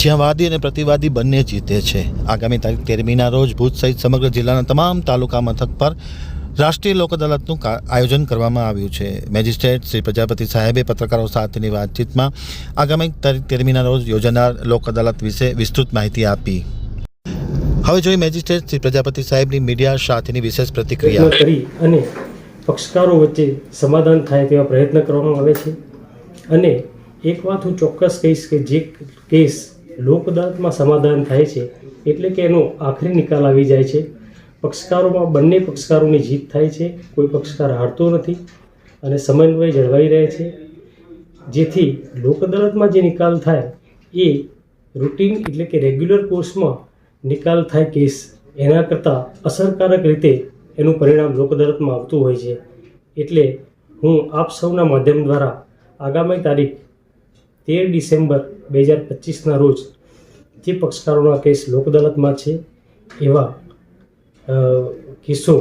જ્યાં વાદી અને પ્રતિવાદી બંને જીતે છે. આગામી તારીખ તેરમીના રોજ ભુજ સહિત સમગ્ર જિલ્લાના તમામ તાલુકા મથક પર રાષ્ટ્રીય લોક અદાલતનું આયોજન કરવામાં આવ્યું છે. મેજિસ્ટ્રેટ શ્રી પ્રજાપતિ સાહેબે પત્રકારો સાથેની વાતચીતમાં આગામી તારીખ તેરમીના રોજ યોજાનાર લોક અદાલત વિશે વિસ્તૃત માહિતી આપી. હવે જોઈ મેજિસ્ટ્રેટ શ્રી પ્રજાપતિ સાહેબની મીડિયા સાથેની વિશેષ પ્રતિક્રિયા. કરી અને પક્ષકારો વચ્ચે સમાધાન થાય તેવા પ્રયત્ન કરવામાં આવે છે. અને એક વાત હું ચોક્કસ કહીશ કે જે કેસ લોક અદાલતમાં સમાધાન થાય છે એટલે કે એનો આખરી નિકાલ આવી જાય છે. પક્ષકારોમાં બંને પક્ષકારોની જીત થાય છે. કોઈ પક્ષકાર હારતો નથી અને સમન્વય જળવાઈ રહે છે. જેથી લોક અદાલતમાં જે નિકાલ થાય એ રૂટીન એટલે કે રેગ્યુલર કોર્સમાં નિકાલ થાય કેસ એના કરતાં અસરકારક રીતે એનું પરિણામ લોક અદાલતમાં આવતું હોય છે. એટલે હું આપ સૌના માધ્યમ દ્વારા આગામી તારીખ તેર ડિસેમ્બર બે હજાર પચીસના રોજ જે પક્ષકારોના કેસ લોક અદાલતમાં છે એવા કેસો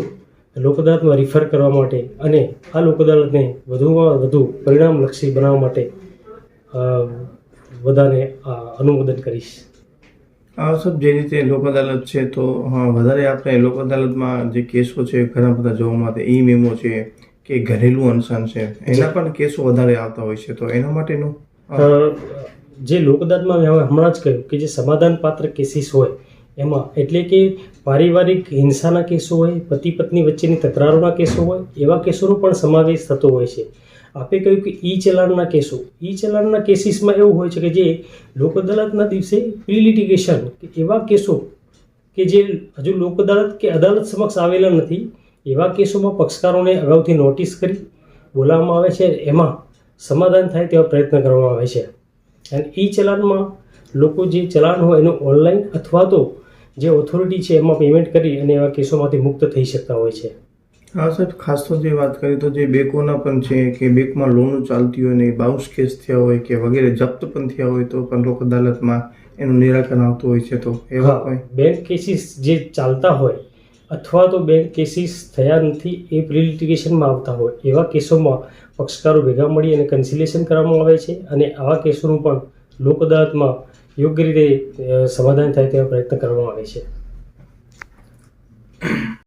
લોક અદાલતમાં રિફર કરવા માટે અને આ લોક અદાલતને વધુમાં વધુ પરિણામલક્ષી બનાવવા માટે બધાને અનુમોદન કરીશ. આ સબ જે રીતે લોક અદાલત છે તો હા વધારે આપણે લોક અદાલતમાં જે કેસો છે ઘણા બધા જોવા માટે ઈ મેમો છે કે ઘરેલું અનશન છે એના પણ કેસો વધારે આવતા હોય છે તો એના માટેનું? જે લોક અદાલતમાં મેં હવે હમણાં જ કહ્યું કે જે સમાધાન પાત્ર કેસીસ હોય, એમાં એટલે કે પારિવારિક હિંસાના કેસો હોય પતિ પત્ની વચ્ચેની તકરારોના કેસો હોય, એવા કેસોનો પણ સમાવેશ થતો હોય છે. આપે કહ્યું કે ઈ ચલાણના કેસો ઈ ચલાણના કેસીસમાં એવું હોય છે કે જે લોક અદાલતના દિવસે પ્રિલિટિગેશન કે એવા કેસો કે જે હજુ લોક અદાલત કે અદાલત સમક્ષ આવેલા નથી, એવા કેસોમાં પક્ષકારોને અગાઉથી નોટિસ કરી બોલાવવામાં આવે છે. એમાં સમાધાન થાય તેવા પ્રયત્ન કરવામાં આવે છે. અને ઈ ચલાનમાં લોકો જે ચલાન હોય એનું ઓનલાઈન અથવા તો જે ઓથોરિટી છે એમાં પેમેન્ટ કરી અને એવા કેસોમાંથી મુક્ત થઈ શકતા હોય છે. હા સાહેબ ખાસ તો જે વાત કરીએ તો જે બેંકોના પણ છે કે બેંકમાં લોનો ચાલતી હોય ને બાઉન્સ કેસ થયા હોય કે વગેરે જપ્ત પણ થયા હોય તો પણ લોક અદાલતમાં એનું નિરાકરણ આવતું હોય છે તો એવા બેંક કેસીસ જે ચાલતા હોય અથવા તો બેંક કેસીસ થયા નથી, એ પ્રી લિટિગેશનમાં આવતા હોય. એવા કેસોમાં પક્ષકારો ભેગા મળી અને કન્સિલેશન કરવામાં આવે છે અને આવા કેસોનું પણ લોક અદાલતમાં યોગ્ય રીતે સમાધાન થાય તેવા પ્રયત્ન કરવામાં આવે છે.